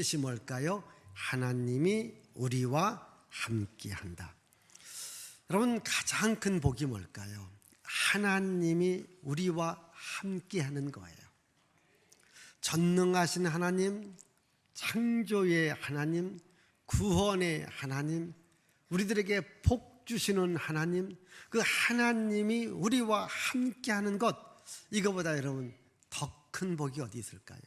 뜻이 뭘까요? 하나님이 우리와 함께 한다. 여러분 가장 큰 복이 뭘까요? 하나님이 우리와 함께 하는 거예요. 전능하신 하나님, 창조의 하나님, 구원의 하나님, 우리들에게 복 주시는 하나님, 그 하나님이 우리와 함께 하는 것, 이거보다 여러분 더 큰 복이 어디 있을까요?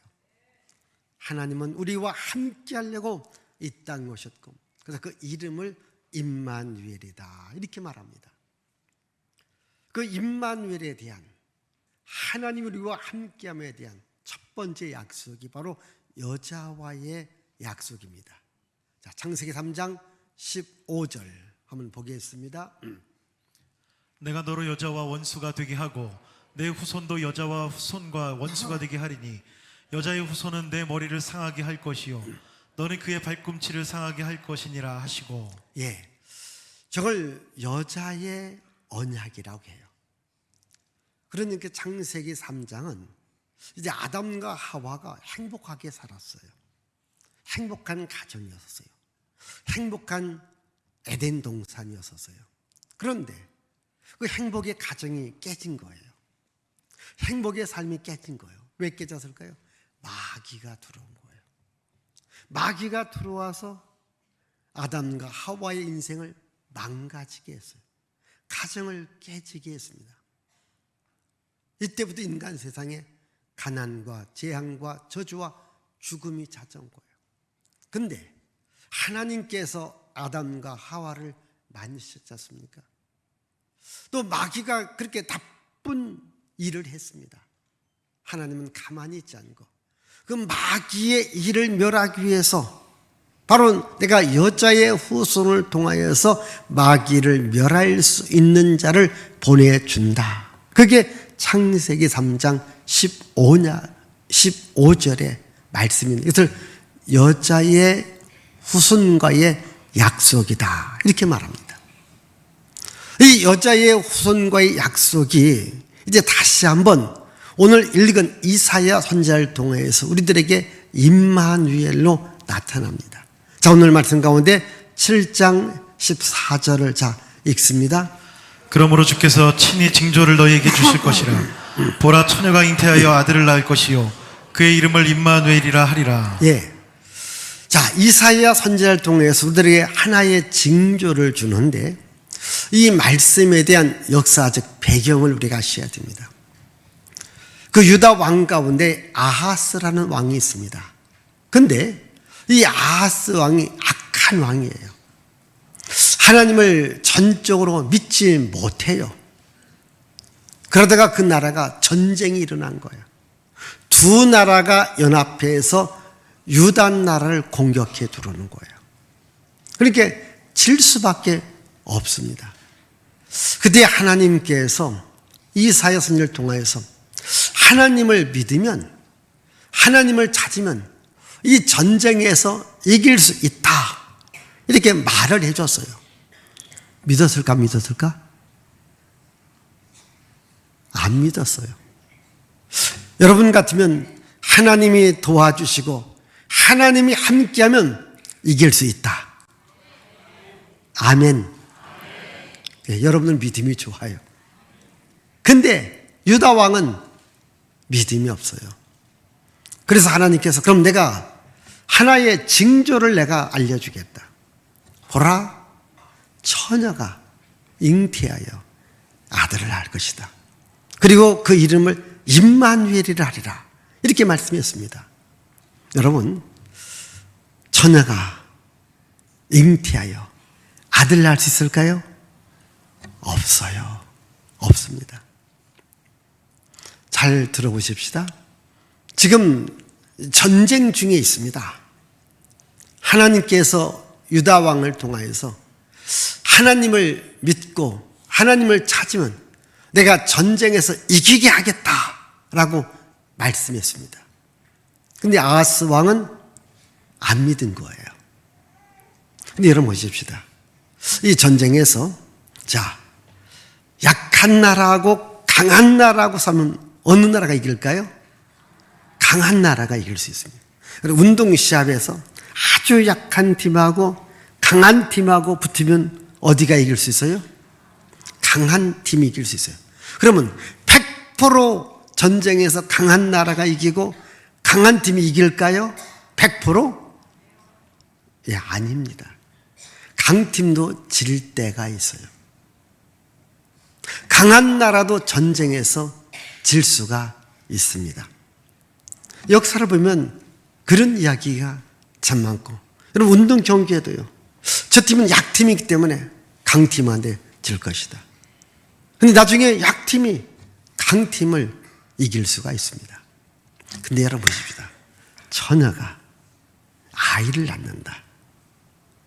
하나님은 우리와 함께 하려고 이 땅에 오셨고, 그래서 그 이름을 임마누엘이다 이렇게 말합니다. 그 임마누엘에 대한 하나님 우리와 함께함에 대한 첫 번째 약속이 바로 여자와의 약속입니다. 자, 창세기 3장 15절 한번 보겠습니다. 내가 너로 여자와 원수가 되게 하고 내 후손도 여자와 후손과 원수가 되게 하리니 여자의 후손은 내 머리를 상하게 할 것이요 너는 그의 발꿈치를 상하게 할 것이니라 하시고 예. 저걸 여자의 언약이라고 해요. 그러니까 창세기 3장은 이제 아담과 하와가 행복하게 살았어요. 행복한 가정이었어요. 행복한 에덴 동산이었어요. 그런데 그 행복의 가정이 깨진 거예요. 행복의 삶이 깨진 거예요. 왜 깨졌을까요? 마귀가 들어온 거예요. 마귀가 들어와서 아담과 하와의 인생을 망가지게 했어요. 가정을 깨지게 했습니다. 이때부터 인간 세상에 가난과 재앙과 저주와 죽음이 찾아온 거예요. 근데 하나님께서 아담과 하와를 만드셨지 않습니까? 또 마귀가 그렇게 나쁜 일을 했습니다. 하나님은 가만히 있지 않고 그 마귀의 일을 멸하기 위해서 바로 내가 여자의 후손을 통하여서 마귀를 멸할 수 있는 자를 보내준다. 그게 창세기 3장 15냐, 15절의 말씀입니다. 이것을 여자의 후손과의 약속이다. 이렇게 말합니다. 이 여자의 후손과의 약속이 이제 다시 한번 오늘 읽은 이사야 선지자를 통해서 우리들에게 임마누엘로 나타납니다. 자, 오늘 말씀 가운데 7장 14절을 자 읽습니다. 그러므로 주께서 친히 징조를 너희에게 주실 것이라 보라 처녀가 잉태하여 아들을 낳을 것이요 그의 이름을 임마누엘이라 하리라 예. 자, 이사야 선지자를 통해서 우리들에게 하나의 징조를 주는데 이 말씀에 대한 역사적 배경을 우리가 아셔야 됩니다. 그 유다 왕 가운데 아하스라는 왕이 있습니다. 근데 이 아하스 왕이 악한 왕이에요. 하나님을 전적으로 믿지 못해요. 그러다가 그 나라가 전쟁이 일어난 거예요. 두 나라가 연합해서 유다 나라를 공격해 들어오는 거예요. 그러니까 질 수밖에 없습니다. 그때 하나님께서 이사야 선지를 통하여서 하나님을 믿으면 하나님을 찾으면 이 전쟁에서 이길 수 있다. 이렇게 말을 해줬어요. 믿었을까, 믿었을까? 안 믿었어요. 여러분 같으면 하나님이 도와주시고 하나님이 함께하면 이길 수 있다. 아멘. 네, 여러분은 믿음이 좋아요. 근데 유다 왕은 믿음이 없어요. 그래서 하나님께서 그럼 내가 하나의 징조를 내가 알려주겠다. 보라, 처녀가 잉태하여 아들을 낳을 것이다. 그리고 그 이름을 임마누엘이라 하리라. 이렇게 말씀했습니다. 여러분, 처녀가 잉태하여 아들 낳을 수 있을까요? 없어요. 없습니다. 잘 들어보십시다. 지금 전쟁 중에 있습니다. 하나님께서 유다 왕을 통하여서 하나님을 믿고 하나님을 찾으면 내가 전쟁에서 이기게 하겠다라고 말씀했습니다. 근데 아하스 왕은 안 믿은 거예요. 근데 여러분 보십시다. 이 전쟁에서 자 약한 나라하고 강한 나라하고 싸면 어느 나라가 이길까요? 강한 나라가 이길 수 있습니다. 운동 시합에서 아주 약한 팀하고 강한 팀하고 붙으면 어디가 이길 수 있어요? 강한 팀이 이길 수 있어요. 그러면 100% 전쟁에서 강한 나라가 이기고 강한 팀이 이길까요? 100%? 예, 아닙니다. 강팀도 질 때가 있어요. 강한 나라도 전쟁에서 질 수가 있습니다. 역사를 보면 그런 이야기가 참 많고, 여러분 운동 경기에도요. 저 팀은 약팀이기 때문에 강팀한테 질 것이다. 근데 나중에 약팀이 강팀을 이길 수가 있습니다. 근데 여러분 보십시다. 처녀가 아이를 낳는다.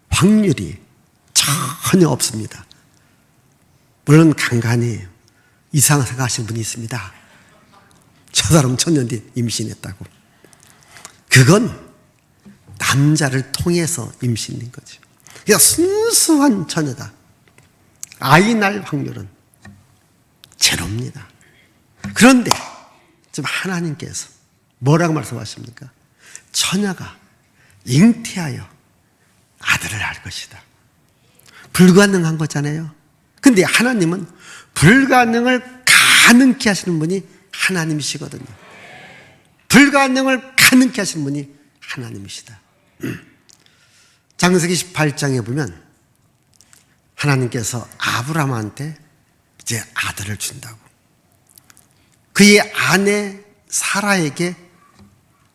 확률이 전혀 없습니다. 물론 간간히 이상 생각하시는 분이 있습니다. 저 사람 천년 뒤 임신했다고. 그건 남자를 통해서 임신인 거죠. 그러니까 순수한 처녀다. 아이 날 확률은 제로입니다. 그런데 지금 하나님께서 뭐라고 말씀하십니까? 처녀가 잉태하여 아들을 낳을 것이다. 불가능한 거잖아요. 근데 하나님은 불가능을 가능케 하시는 분이 하나님이시거든요. 불가능을 가능케 하시는 분이 하나님이시다. 장세기 18장에 보면 하나님께서 아브라함한테 이제 아들을 준다고. 그의 아내 사라에게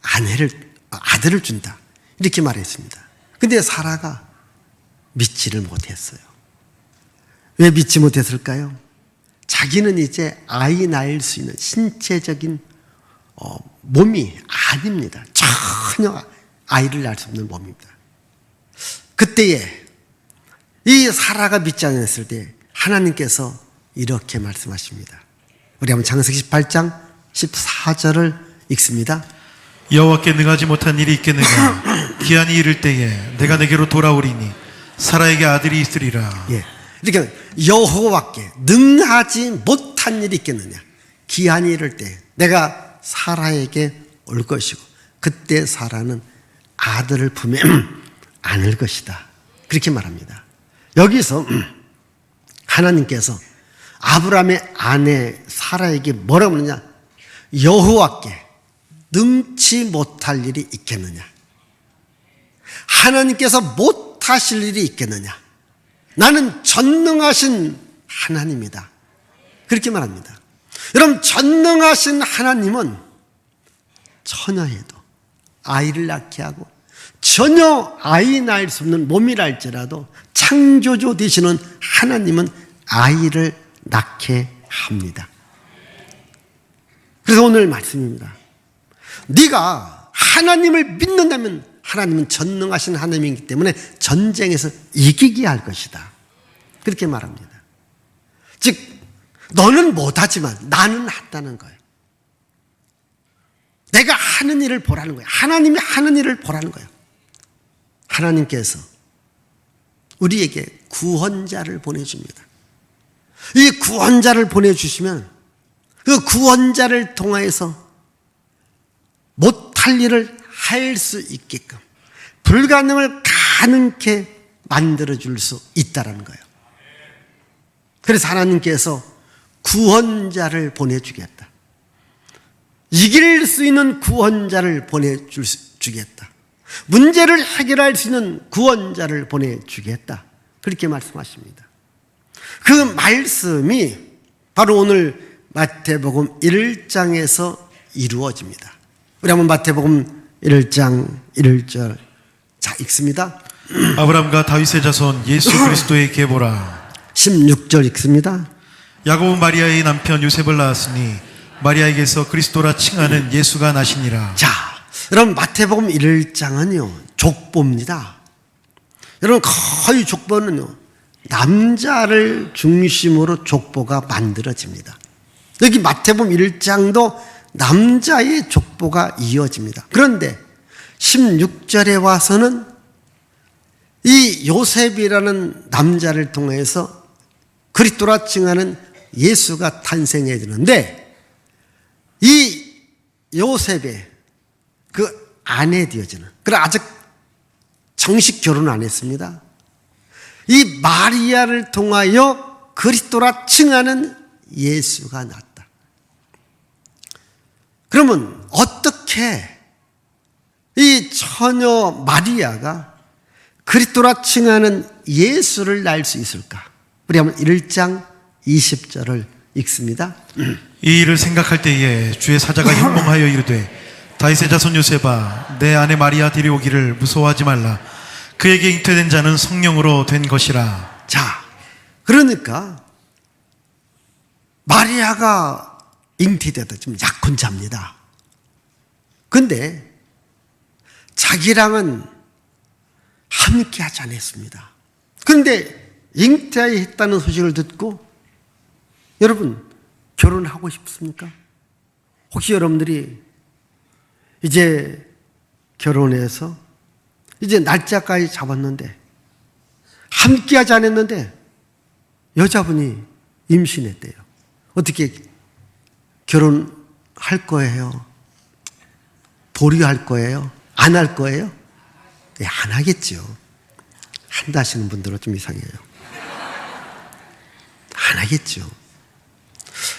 아내를 아들을 준다. 이렇게 말했습니다. 근데 사라가 믿지를 못했어요. 왜 믿지 못했을까요? 자기는 이제 아이 낳을 수 있는 신체적인 어, 몸이 아닙니다. 전혀 아이를 낳을 수 없는 몸입니다. 그때에 이 사라가 믿지 않았을 때 하나님께서 이렇게 말씀하십니다. 우리 한번 장세기 18장 14절을 읽습니다. 여호와께 능하지 못한 일이 있겠느냐 기한이 이를 때에 내가 내게로 돌아오리니 사라에게 아들이 있으리라 예. 이렇게 여호와께 능하지 못한 일이 있겠느냐. 기한이 이를 때 내가 사라에게 올 것이고 그때 사라는 아들을 품에 안을 것이다. 그렇게 말합니다. 여기서 하나님께서 아브라함의 아내 사라에게 뭐라고 그러냐? 여호와께 능치 못할 일이 있겠느냐? 하나님께서 못하실 일이 있겠느냐? 나는 전능하신 하나님이다. 그렇게 말합니다. 여러분, 전능하신 하나님은 처녀에도 아이를 낳게 하고 전혀 아이 낳을 수 없는 몸이라 할지라도 창조주 되시는 하나님은 아이를 낳게 합니다. 그래서 오늘 말씀입니다. 네가 하나님을 믿는다면 하나님은 전능하신 하나님이기 때문에 전쟁에서 이기게 할 것이다. 그렇게 말합니다. 즉 너는 못하지만 나는 한다는 거예요. 내가 하는 일을 보라는 거예요. 하나님이 하는 일을 보라는 거예요. 하나님께서 우리에게 구원자를 보내줍니다. 이 구원자를 보내주시면 그 구원자를 통하여서 못할 일을 할 수 있게끔 불가능을 가능케 만들어 줄 수 있다라는 거예요. 그래서 하나님께서 구원자를 보내주겠다. 이길 수 있는 구원자를 보내주겠다. 문제를 해결할 수 있는 구원자를 보내주겠다. 그렇게 말씀하십니다. 그 말씀이 바로 오늘 마태복음 1장에서 이루어집니다. 우리 한번 마태복음 1장 1절 자 읽습니다. 아브람과 다윗의 자손 예수 그리스도의 계보라 16절 읽습니다. 야고보 마리아의 남편 요셉을 낳았으니 마리아에게서 그리스도라 칭하는 예수가 나시니라 자, 여러분 마태복음 1장은요 족보입니다. 여러분 거의 족보는요 남자를 중심으로 족보가 만들어집니다. 여기 마태복음 1장도 남자의 족보가 이어집니다. 그런데 16절에 와서는 이 요셉이라는 남자를 통해서 그리스도라 칭하는 예수가 탄생해 주는데 이 요셉의 그 아내 되어지는. 그래 아직 정식 결혼 안 했습니다. 이 마리아를 통하여 그리스도라 칭하는 예수가 났다. 그러면 어떻게 이 처녀 마리아가 그리스도라 칭하는 예수를 날 수 있을까? 우리 한번 1장 20절을 읽습니다. 이 일을 생각할 때에 주의 사자가 현몽하여 이르되 다윗의 자손 요셉아 내 아내 마리아 데려오기를 무서워하지 말라 그에게 잉태된 자는 성령으로 된 것이라 자, 그러니까 마리아가 잉태되다 지금 약혼자입니다. 근데 자기랑은 함께 하지 않았습니다. 그런데 잉태했다는 소식을 듣고 여러분 결혼하고 싶습니까? 혹시 여러분들이 이제 결혼해서 이제 날짜까지 잡았는데 함께 하지 않았는데 여자분이 임신했대요. 어떻게 결혼할 거예요? 보류할 거예요? 안 할 거예요? 예, 안 하겠죠. 한다 하시는 분들은 좀 이상해요. 안 하겠죠.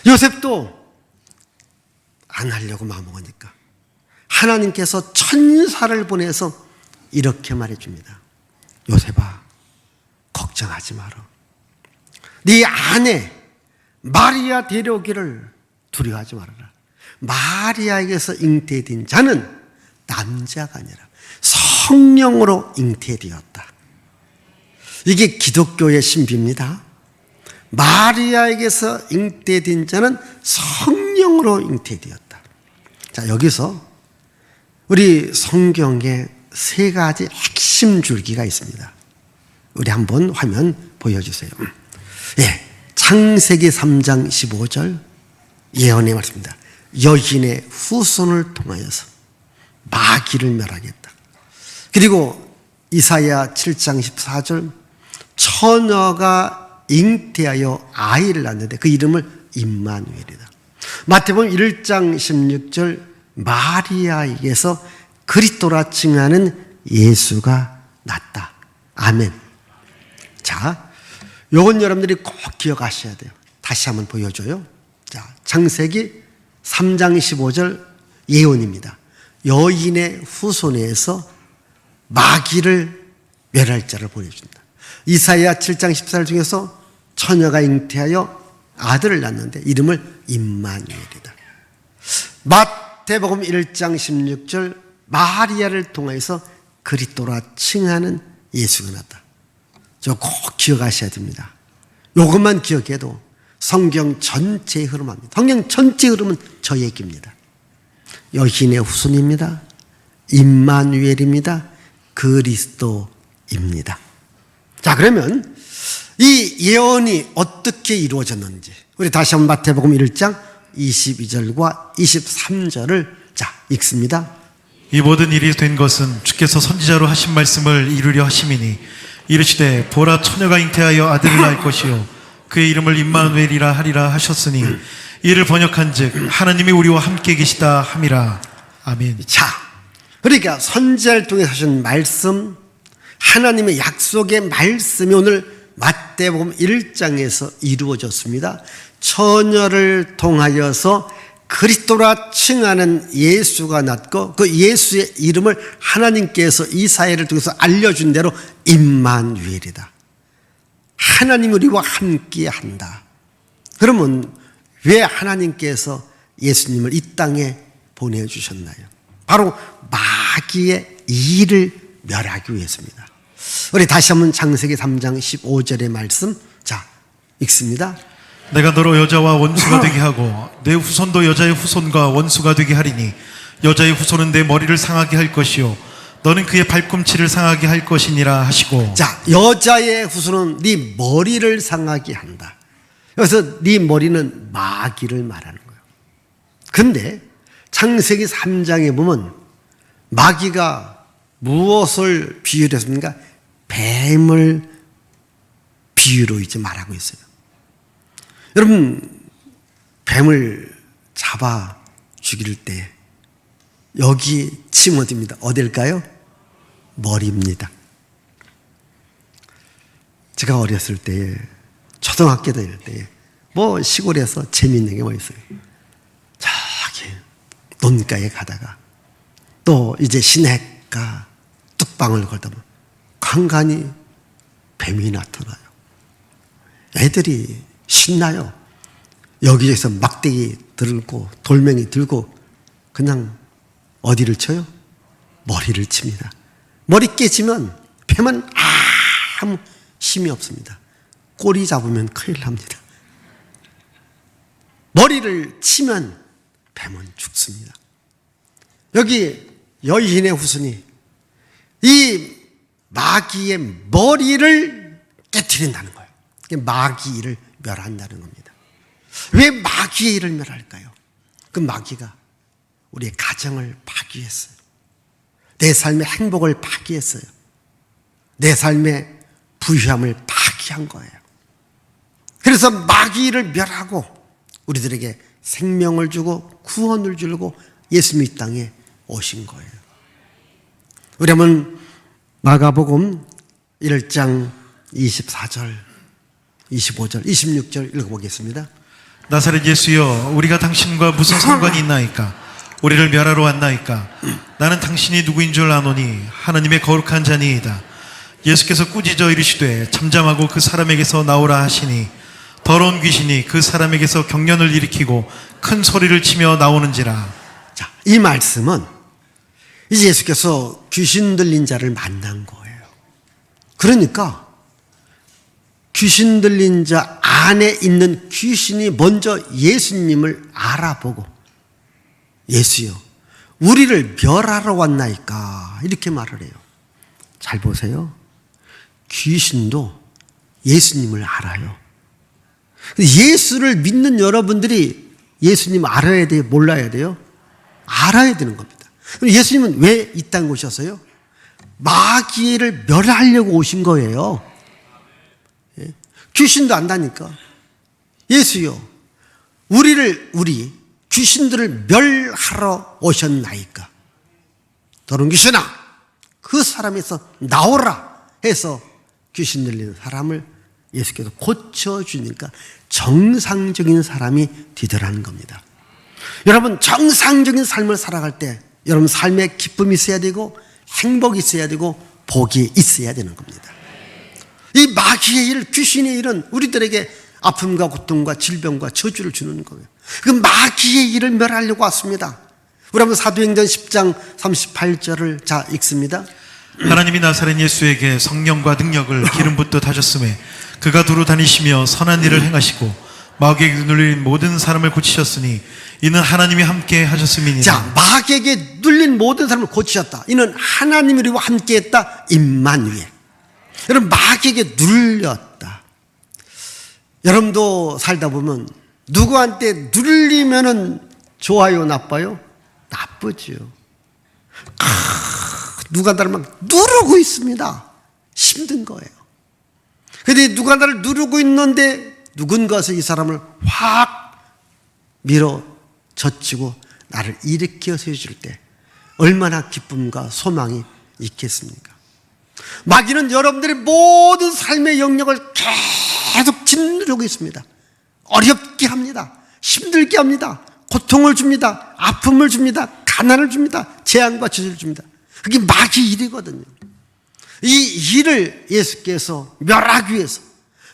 요셉도 안 하려고 마음먹으니까 하나님께서 천사를 보내서 이렇게 말해줍니다. 요셉아, 걱정하지 마라. 네 아내 마리아 데려오기를 두려워하지 말아라. 마리아에게서 잉태된 자는 남자가 아니라 성령으로 잉태되었다. 이게 기독교의 신비입니다. 마리아에게서 잉태된 자는 성령으로 잉태되었다. 자, 여기서 우리 성경에 세 가지 핵심 줄기가 있습니다. 우리 한번 화면 보여주세요. 예, 창세기 3장 15절 예언의 말씀입니다. 여인의 후손을 통하여서 마귀를 멸하겠다. 그리고 이사야 7장 14절 처녀가 잉태하여 아이를 낳는데 그 이름을 임마누엘이다. 마태복음 1장 16절 마리아에게서 그리스도라 칭하는 예수가 났다. 아멘. 자, 요건 여러분들이 꼭 기억하셔야 돼요. 다시 한번 보여줘요. 자, 창세기 3장 15절 예언입니다. 여인의 후손에서 마귀를 멸할 자를 보내준다. 이사야 7장 14절 중에서 처녀가 잉태하여 아들을 낳는데 이름을 임마누엘이다. 마태복음 1장 16절 마리아를 통해서 그리스도라 칭하는 예수가 났다. 저 꼭 기억하셔야 됩니다. 이것만 기억해도 성경 전체의 흐름합니다. 성경 전체 흐름은 저 얘기입니다. 여신의 후손입니다. 임마누엘입니다. 그리스도입니다. 자, 그러면 이 예언이 어떻게 이루어졌는지 우리 다시 한번 마태복음 1장 22절과 23절을 자, 읽습니다. 이 모든 일이 된 것은 주께서 선지자로 하신 말씀을 이루려 하심이니 이르시되 보라 처녀가 잉태하여 아들을 낳을 것이요 그의 이름을 임마누엘이라 하리라 하셨으니 이를 번역한즉 하나님이 우리와 함께 계시다 함이라 아멘. 자, 그러니까 선지자를 통해 하신 말씀, 하나님의 약속의 말씀이 오늘 마태복음 1장에서 이루어졌습니다. 처녀를 통하여서 그리스도라 칭하는 예수가 났고 그 예수의 이름을 하나님께서 이 사회를 통해서 알려준 대로 임마누엘이다. 하나님 우리와 함께 한다. 그러면 왜 하나님께서 예수님을 이 땅에 보내주셨나요? 바로 마귀의 일을 멸하기 위해서입니다. 우리 다시 한번 창세기 3장 15절의 말씀 자 읽습니다. 내가 너로 여자와 원수가 되게 하고 내 후손도 여자의 후손과 원수가 되게 하리니 여자의 후손은 내 머리를 상하게 할 것이요 너는 그의 발꿈치를 상하게 할 것이니라 하시고 자 여자의 후손은 네 머리를 상하게 한다. 그래서 네 머리는 마귀를 말하는 거예요. 근데 창세기 3장에 보면 마귀가 무엇을 비유를 했습니까? 뱀을 비유로 이제 말하고 있어요. 여러분, 뱀을 잡아 죽일 때 여기 침 어디입니다. 어딜까요? 머리입니다. 제가 어렸을 때에 초등학교 다닐 때에 뭐 시골에서 재미있는 게 뭐 있어요. 저기 논가에 가다가 또 이제 시냇가 뚝방을 걸다 보면 간간히 뱀이 나타나요. 애들이 신나요. 여기저기서 막대기 들고 돌멩이 들고 그냥 어디를 쳐요? 머리를 칩니다. 머리 깨지면 뱀은 아무 힘이 없습니다. 꼬리 잡으면 큰일 납니다. 머리를 치면 뱀은 죽습니다. 여기 여인의 후손이 이 마귀의 머리를 깨뜨린다는 거예요. 마귀를 멸한다는 겁니다. 왜 마귀의 일을 멸할까요? 그 마귀가 우리의 가정을 파괴했어요. 내 삶의 행복을 파괴했어요. 내 삶의 부유함을 파괴한 거예요. 그래서 마귀를 멸하고 우리들에게 생명을 주고 구원을 주려고 예수님 이 땅에 오신 거예요. 우리 한번 마가복음 1장 24절, 25절, 26절 읽어보겠습니다. 나사렛 예수여 우리가 당신과 무슨 상관이 있나이까 우리를 멸하러 왔나이까? 나는 당신이 누구인 줄 아노니 하나님의 거룩한 자니이다. 예수께서 꾸짖어 이르시되 잠잠하고 그 사람에게서 나오라 하시니 더러운 귀신이 그 사람에게서 경련을 일으키고 큰 소리를 치며 나오는지라. 자, 이 말씀은 이제 예수께서 귀신 들린 자를 만난 거예요. 그러니까 귀신 들린 자 안에 있는 귀신이 먼저 예수님을 알아보고 예수요, 우리를 멸하러 왔나이까 이렇게 말을 해요. 잘 보세요. 귀신도 예수님을 알아요. 예수를 믿는 여러분들이 예수님 알아야 돼요? 몰라야 돼요? 알아야 되는 겁니다. 예수님은 왜 이 땅에 오셨어요? 마귀를 멸하려고 오신 거예요. 예? 귀신도 안다니까. 예수요. 우리를, 우리, 귀신들을 멸하러 오셨나이까. 더러운 귀신아, 그 사람에서 나오라 해서 귀신 들리는 사람을 예수께서 고쳐주니까 정상적인 사람이 되더라는 겁니다. 여러분, 정상적인 삶을 살아갈 때 여러분 삶에 기쁨이 있어야 되고 행복이 있어야 되고 복이 있어야 되는 겁니다. 이 마귀의 일, 귀신의 일은 우리들에게 아픔과 고통과 질병과 저주를 주는 거예요. 그 마귀의 일을 멸하려고 왔습니다. 우리 한번 사도행전 10장 38절을 자 읽습니다. 하나님이 나사렛 예수에게 성령과 능력을 기름 붓듯 하셨음에 그가 두루 다니시며 선한 일을 행하시고 마귀에게 눌린 모든 사람을 고치셨으니 이는 하나님이 함께 하셨음이니라 자, 마귀에게 눌린 모든 사람을 고치셨다. 이는 하나님이 우리와 함께 했다. 임만위에. 여러분, 마귀에게 눌렸다. 여러분도 살다 보면 누구한테 눌리면은 좋아요, 나빠요? 나쁘죠. 아, 누가 나를 막 누르고 있습니다. 힘든 거예요. 근데 누가 나를 누르고 있는데 누군가서 이 사람을 확 밀어 젖히고 나를 일으켜 세워줄 때 얼마나 기쁨과 소망이 있겠습니까? 마귀는 여러분들의 모든 삶의 영역을 계속 짓누르고 있습니다. 어렵게 합니다. 힘들게 합니다. 고통을 줍니다. 아픔을 줍니다. 가난을 줍니다. 재앙과 저주를 줍니다. 그게 마귀 일이거든요. 이 일을 예수께서 멸하기 위해서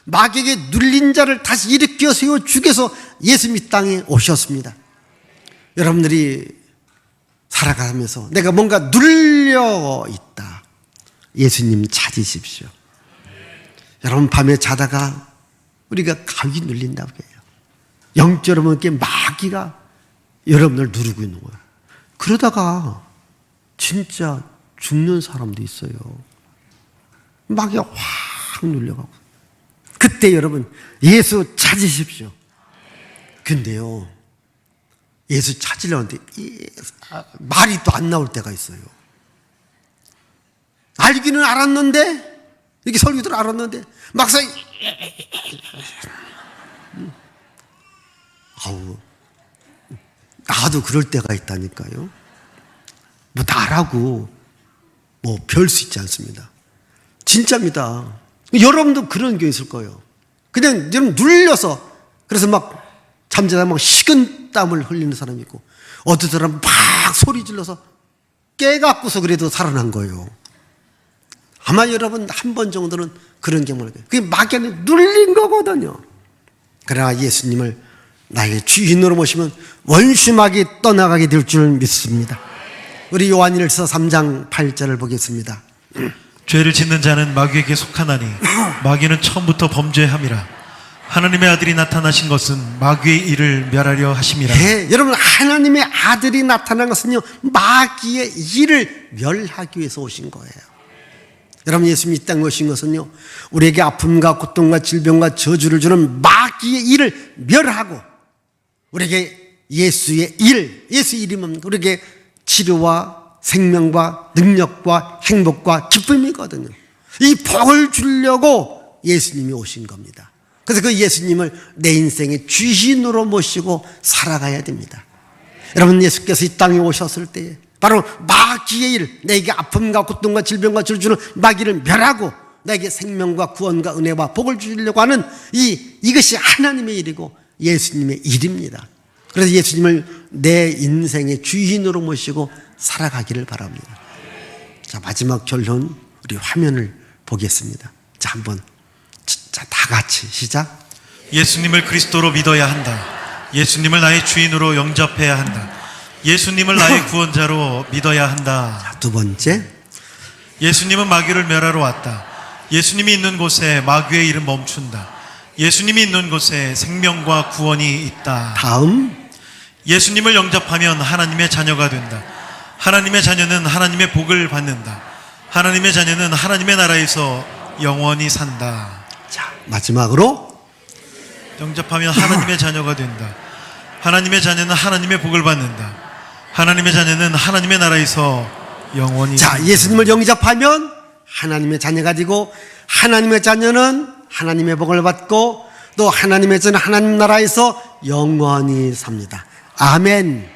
마귀에게 눌린 자를 다시 일으켜 세워 위해서 예수님 이 땅에 오셨습니다. 여러분들이 살아가면서 내가 뭔가 눌려 있다. 예수님 찾으십시오. 여러분 밤에 자다가 우리가 가위 눌린다고 해요. 영적으로 마귀가 여러분을 누르고 있는 거예요. 그러다가 진짜 죽는 사람도 있어요. 마귀가 확 눌려가고. 그때 여러분 예수 찾으십시오. 근데요. 예수 찾으려는데 말이 또 안 나올 때가 있어요. 알기는 알았는데 이렇게 설교들 알았는데 막상 음. 아우 나도 그럴 때가 있다니까요. 뭐 나라고 뭐 별 수 있지 않습니다. 진짜입니다. 여러분도 그런 게 있을 거예요. 그냥 좀 눌려서 그래서 막 잠자다 막 식은 땀을 흘리는 사람이 있고 어떤 사람은 막 소리 질러서 깨갖고서 그래도 살아난 거예요. 아마 여러분 한 번 정도는 그런 경험을. 그게 막연히 눌린 거거든요. 그러나 예수님을 나의 주인으로 모시면 원수막이 떠나가게 될 줄 믿습니다. 우리 요한일서 3장 8절을 보겠습니다. 죄를 짓는 자는 마귀에게 속하나니 마귀는 처음부터 범죄함이라 하나님의 아들이 나타나신 것은 마귀의 일을 멸하려 하심이라 예, 여러분 하나님의 아들이 나타난 것은요 마귀의 일을 멸하기 위해서 오신 거예요. 여러분 예수님이 이 땅에 오신 것은요 우리에게 아픔과 고통과 질병과 저주를 주는 마귀의 일을 멸하고 우리에게 예수의 일, 예수 이름은 우리에게 치료와 생명과 능력과 행복과 기쁨이거든요. 이 복을 주려고 예수님이 오신 겁니다. 그래서 그 예수님을 내 인생의 주인으로 모시고 살아가야 됩니다. 여러분 예수께서 이 땅에 오셨을 때에 바로 마귀의 일, 내게 아픔과 고통과 질병과 저주를 마귀를 멸하고 나에게 생명과 구원과 은혜와 복을 주려고 하는 이 이것이 하나님의 일이고 예수님의 일입니다. 그래서 예수님을 내 인생의 주인으로 모시고 살아가기를 바랍니다. 자 마지막 결론 우리 화면을 보겠습니다. 자 한번 자 다 같이 시작. 예수님을 그리스도로 믿어야 한다 예수님을 나의 주인으로 영접해야 한다 예수님을 나의 구원자로 믿어야 한다 자, 두 번째 예수님은 마귀를 멸하러 왔다. 예수님이 있는 곳에 마귀의 일은 멈춘다. 예수님이 있는 곳에 생명과 구원이 있다. 다음 예수님을 영접하면 하나님의 자녀가 된다. 하나님의 자녀는 하나님의 복을 받는다. 하나님의 자녀는 하나님의 나라에서 영원히 산다. 자 마지막으로 영접하면 하나님의 자녀가 된다. 하나님의 자녀는 하나님의 복을 받는다. 하나님의 자녀는 하나님의 나라에서 영원히 자, 산다. 예수님을 영접하면 하나님의 자녀가 되고 하나님의 자녀는 하나님의 복을 받고 또 하나님의 자녀는 하나님 나라에서 영원히 삽니다. 아멘.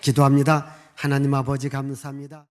기도합니다. 하나님 아버지 감사합니다.